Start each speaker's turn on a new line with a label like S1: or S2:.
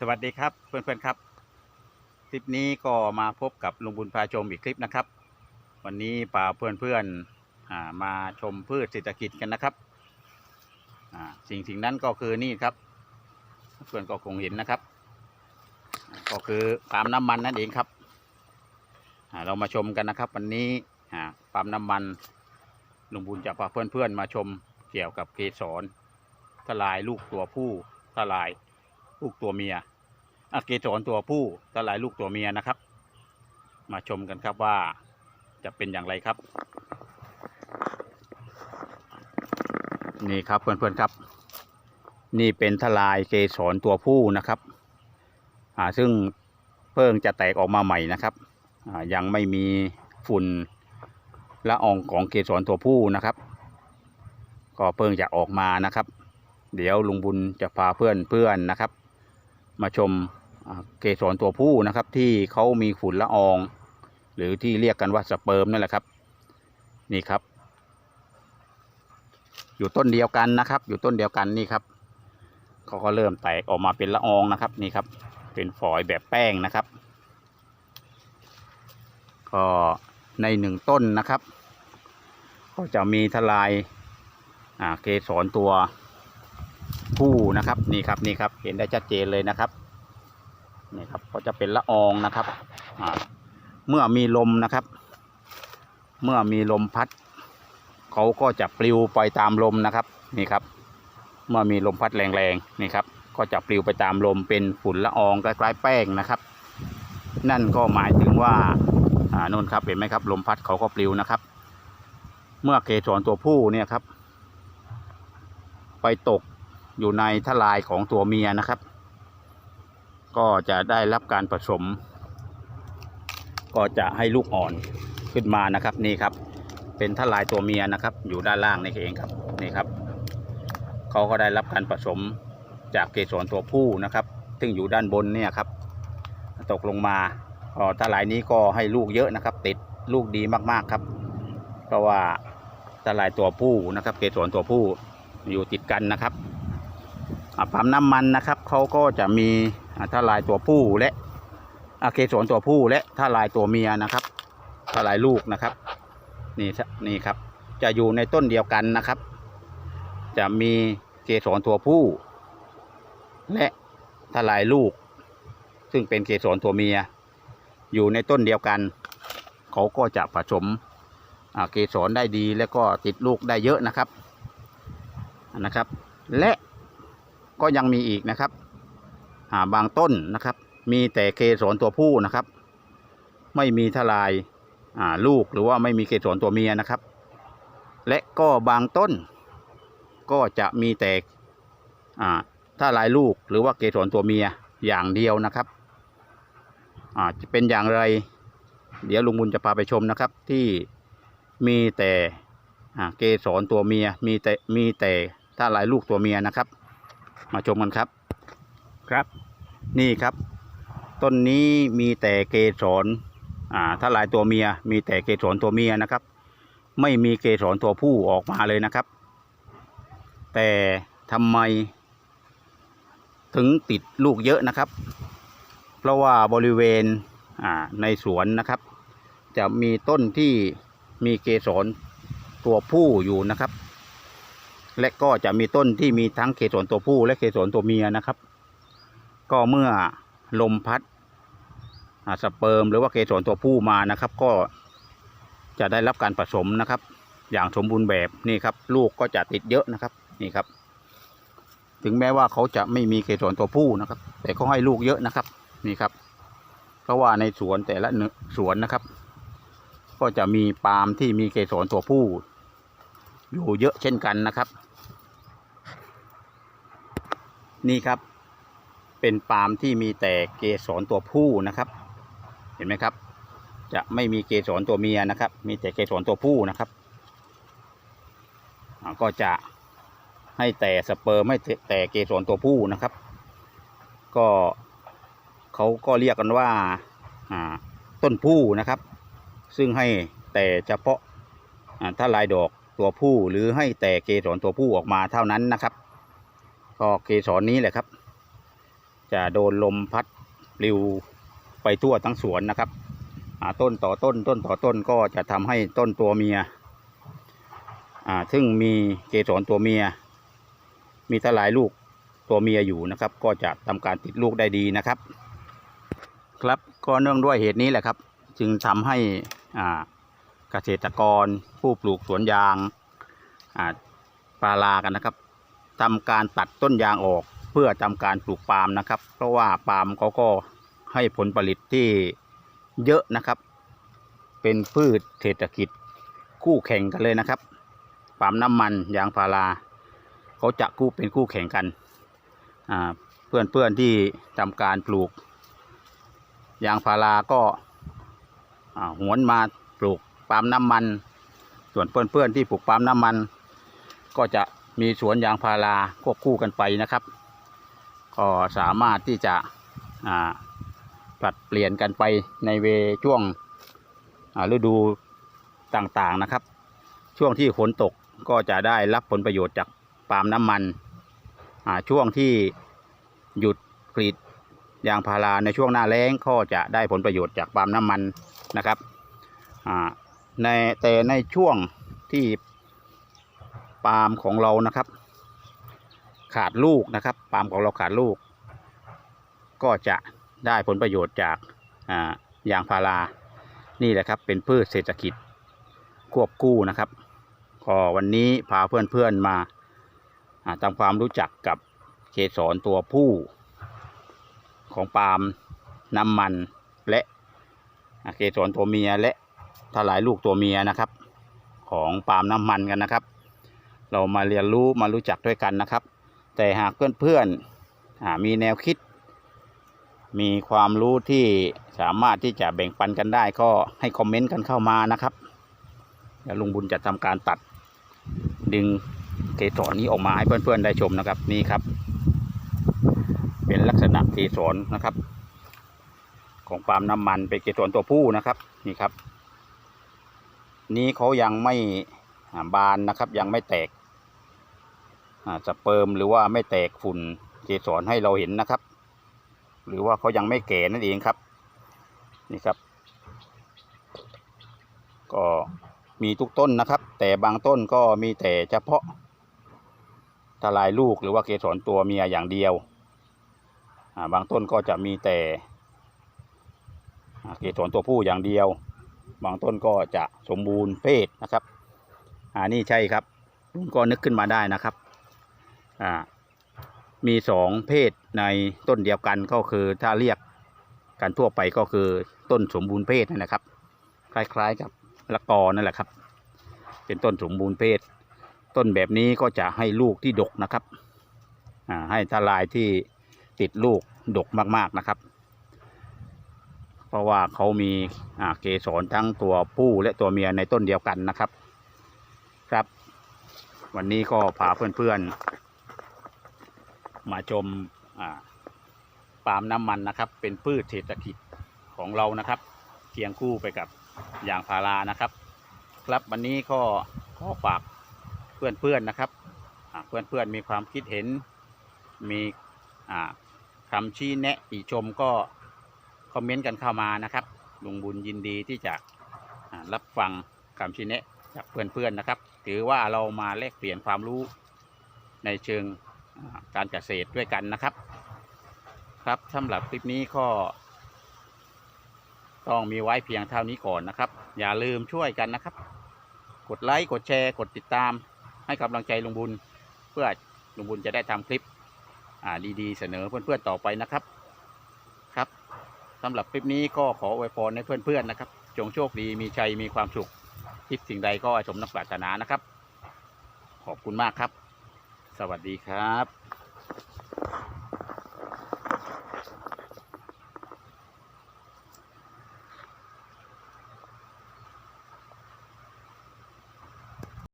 S1: สวัสดีครับเพื่อนๆครับ คลิปนี้ก็มาพบกับลุงบุญพาชมอีกคลิปนะครับ วันนี้ป่าเพื่อนๆมาชมพืชเศรษฐกิจกันนะครับสิ่งสิ่งนั้นก็คือนี่ครับ เพื่อนก็คงเห็นนะครับ ก็คือปาล์มน้ำมันนั่นเองครับเรามาชมกันนะครับ วันนี้ปาล์มน้ำมันลุงบุญจะพาเพื่อนๆมาชมเกี่ยวกับเกสรทลายลูกตัวผู้ทลาย ลูกตัวเมียอเกสรตัวผู้ทลายลูกตัวเมียนะครับ มาชมกันครับว่าจะเป็นอย่างไรครับ นี่ครับเพื่อนๆครับ นี่เป็นทลายเกสรตัวผู้นะครับอ่าซึ่งเพิ่งจะแตกออกมาใหม่นะครับอ่ายังไม่มีฝุ่นละอองของเกสรตัวผู้นะครับ ก็เพิ่งจะออกมานะครับ เดี๋ยวลุงบุญจะพาเพื่อนเพื่อนนะครับ มาชมเกสรตัวผู้นะครับที่เขามีฝุ่นละออง หรือที่เรียกกันว่าสเปิร์มนั่นแหละครับ นี่ครับ อยู่ต้นเดียวกันนะครับ อยู่ต้นเดียวกันนี่ครับเขาก็เริ่มแตกออกมาเป็นละอองนะครับนี่ครับ เป็นฝอยแบบแป้งนะครับก็ในหนึ่งต้นนะครับ ก็จะมีทลายเกสรตัว ผู้นะครับนี่ครับนี่ครับเห็นได้ชัดเจนเลยนะครับนี่ครับก็จะเป็นละอองนะครับเมื่อมีลมนะครับ เมื่อมีลมพัดเขาก็จะปลิวไปตามลมนะครับนี่ครับ เมื่อมีลมพัดแรงๆนี่ครับก็จะปลิวไปตามลมเป็นฝุ่นละอองคล้ายๆแป้งนะครับ นั่นก็หมายถึงว่าอ่านนครับเห็นไหมครับ ลมพัดเขาก็ปลิวนะครับ เมื่อเกสรตัวผู้เนี่ยครับ ไปตก อยู่ในทลายของตัวเมียนะครับ ก็จะได้รับการผสม ก็จะให้ลูกอ่อนขึ้นมานะครับนี่ครับ เป็นทลายตัวเมียนะครับ อยู่ด้านล่างนี่เองครับนี่ครับเขาก็ได้รับการผสมจากเกสรตัวผู้นะครับ ซึ่งอยู่ด้านบนเนี่ยครับ ตกลงมาพอทลายนี้ก็ให้ลูกเยอะนะครับ ติดลูกดีมากๆครับ เพราะว่าทลายตัวผู้นะครับ เกสรตัวผู้อยู่ติดกันนะครับ ปั๊มน้ำมันนะครับเขาก็จะมีอ่าลายตัวผู้และอเกสรตัวผู้และทลายตัวเมียนะครับทลายลูกนะครับ นี่ซะนี่ครับ จะอยู่ในต้นเดียวกันนะครับ จะมีเกสรตัวผู้ และทลายลูก ซึ่งเป็นเกสรตัวเมีย อยู่ในต้นเดียวกันเขาก็จะผสมเกสรได้ดี และก็ติดลูกได้เยอะนะครับนะครับ และ ก็ยังมีอีกนะครับาบางต้นนะครับ มีแต่เกสรตัวผู้นะครับ ไม่มีทลายาลูกหรือว่าไม่มีเกสรตัวเมียนะครับ และก็บางต้น ก็จะมีแต่อ่าลายลูกหรือว่าเกสรตัวเมียอย่างเดียวนะครับจะเป็นอย่างไร เดี๋ยวลุงบุญจะพาไปชมนะครับ ที่มีแต่เกสรตัวเมียมีแต่มีแต่ทลายลูกตัวเมียนะครับ มาชมกันครับครับ นี่ครับ ต้นนี้มีแต่เกสรอ่าถ้าลายตัวเมีย มีแต่เกสรตัวเมียนะครับ ไม่มีเกสรตัวผู้ออกมาเลยนะครับ แต่ทำไม ถึงติดลูกเยอะนะครับ เพราะว่าบริเวณอ่าในสวนนะครับ จะมีต้นที่มีเกสรตัวผู้อยู่นะครับ และก็จะมีต้นที่มีทั้งเกสรตัวผู้และเกสรตัวเมียนะครับ ก็เมื่อลมพัดสเปิร์มหรือว่าเกสรตัวผู้มานะครับ ก็จะได้รับการผสมนะครับ อย่างสมบูรณ์แบบนี่ครับ ลูกก็จะติดเยอะนะครับนี่ครับ ถึงแม้ว่าเขาจะไม่มีเกสรตัวผู้นะครับ แต่เขาให้ลูกเยอะนะครับนี่ครับ เพราะว่าในสวนแต่ละสวนนะครับ ก็จะมีปาล์มที่มีเกสรตัวผู้อยู่เยอะเช่นกันนะครับ นี่ครับ เป็นปาล์มที่มีแต่เกสรตัวผู้นะครับ เห็นไหมครับ จะไม่มีเกสรตัวเมียนะครับ มีแต่เกสรตัวผู้นะครับ ก็จะให้แต่สเปิร์มไม่แต่เกสรตัวผู้นะครับ ก็เขาก็เรียกกันว่าต้นผู้นะครับ ซึ่งให้แต่เฉพาะถ้าลายดอกตัวผู้หรือให้แต่เกสรตัวผู้ออกมาเท่านั้นนะครับ ก็เกสรนี้แหละครับ จะโดนลมพัดปลิวไปทั่วทั้งสวนนะครับต้นต่อต้นต้นต่อต้นก็จะทำให้ต้นตัวเมียอ่าซึ่งมีเกสรตัวเมีย มีทลายลูกตัวเมียอยู่นะครับ ก็จะทำการติดลูกได้ดีนะครับ ครับก็เนื่องด้วยเหตุนี้แหละครับ จึงทำให้อาเกษตรกรผู้ปลูกสวนยางอ่าปลาลากันนะครับ ทำการตัดต้นยางออกเพื่อทำการปลูกปาล์มนะครับ เพราะว่าปาล์มเขาก็ให้ผลผลิตที่เยอะนะครับ เป็นพืชเศรษฐกิจคู่แข่งกันเลยนะครับปาล์มน้ำมันยางพาราเขาจะคู่เป็นคู่แข่งกันเพื่อนเพื่อนที่ทำการปลูก ยางพาราก็หวนมาปลูกปาล์มน้ำมัน ส่วนเพื่อนๆที่ปลูกปาล์มน้ำมัน ก็จะ มีสวนยางพาราควบคู่กันไปนะครับ ก็สามารถที่จะอ่าผลัดเปลี่ยนกันไปในเวช่วงฤดูต่างๆนะครับ ช่วงที่ฝนตกก็จะได้รับผลประโยชน์จากปาล์มน้ำมันช่วงที่หยุดกรีดยางพาราในช่วงหน้าแล้งก็จะได้ผลประโยชน์จากปาล์มน้ำมันนะครับในแต่ในช่วงที่ ปาล์มของเรานะครับ ขาดลูกนะครับ ปาล์มของเราขาดลูก ก็จะได้ผลประโยชน์จากยางพารานี่แหละครับ เป็นพืชเศรษฐกิจควบคู่นะครับก็วันนี้พาเพื่อนๆมาอ่าทำความรู้จักกับเกสรตัวผู้ของปาล์มน้ำมันและเกสรตัวเมียและทลายลูกตัวเมียนะครับ ของปาล์มน้ำมันกันนะครับ เรามาเรียนรู้มารู้จักด้วยกันนะครับ แต่หากเพื่อนๆมีแนวคิด มีความรู้ที่สามารถที่จะแบ่งปันกันได้ก็ให้คอมเมนต์กันเข้ามานะครับเดี๋ยวลุงบุญจะทำการตัดดึงเกสรนี้ออกมาให้เพื่อนๆได้ชมนะครับนี่ครับ เป็นลักษณะเกสรนะครับ ของปาล์มน้ำมันเป็นเกสรตัวผู้นะครับนี่ครับ นี้เขายังไม่บานนะครับ ยังไม่แตก สเปิร์มหรือว่าไม่แตกฝุ่นเกสรให้เราเห็นนะครับ หรือว่าเขายังไม่แก่นั่นเองครับนี่ครับ ก็มีทุกต้นนะครับ แต่บางต้นก็มีแต่เฉพาะทลายลูกหรือว่าเกสรตัวเมียอย่างเดียวบางต้นก็จะมีแต่เกสรตัวผู้อย่างเดียว บางต้นก็จะสมบูรณ์เพศนะครับ อ่านี่ใช่ครับลุงก็นึกขึ้นมาได้นะครับ มีสองเพศในต้นเดียวกันก็คือถ้าเรียกกันทั่วไปก็คือต้นสมบูรณ์เพศนะครับ คล้ายๆกับละกอนั่นแหละครับ เป็นต้นสมบูรณ์เพศ ต้นแบบนี้ก็จะให้ลูกที่ดกนะครับให้ทลายที่ติดลูกดกมากๆนะครับ เพราะว่าเขามีเกสรทั้งตัวผู้และตัวเมียในต้นเดียวกันนะครับ ครับ วันนี้ก็พาเพื่อนๆ มาชมปาล์มน้ำมันนะครับ เป็นพืชเศรษฐกิจของเรานะครับเคียงคู่ไปกับยางพารานะครับ ครับวันนี้ก็ขอฝากเพื่อนๆนะครับอ่าเพื่อนๆมีความคิดเห็นมีคำชี้แนะติชมก็คอมเมนต์กันเข้ามานะครับลุงบุญยินดีที่จะรับฟังคำชี้แนะจากเพื่อนๆนะครับ ถือว่าเรามาแลกเปลี่ยนความรู้ในเชิง การเกษตรด้วยกันนะครับ ครับสำหรับคลิปนี้ก็ต้องมีไว้เพียงเท่านี้ก่อนนะครับ อย่าลืมช่วยกันนะครับ กดไลค์กดแชร์ กดติดตาม ให้กำลังใจลุงบุญ เพื่อลุงบุญจะได้ทำคลิปดีๆ เสนอเพื่อนๆต่อไปนะครับครับสำหรับคลิปนี้ก็ขออวยพรให้เพื่อนๆนะครับ จงโชคดีมีชัยมีความสุขคิดสิ่งใดก็สมนักปรารถนานะครับ ขอบคุณมากครับ สวัสดีครับ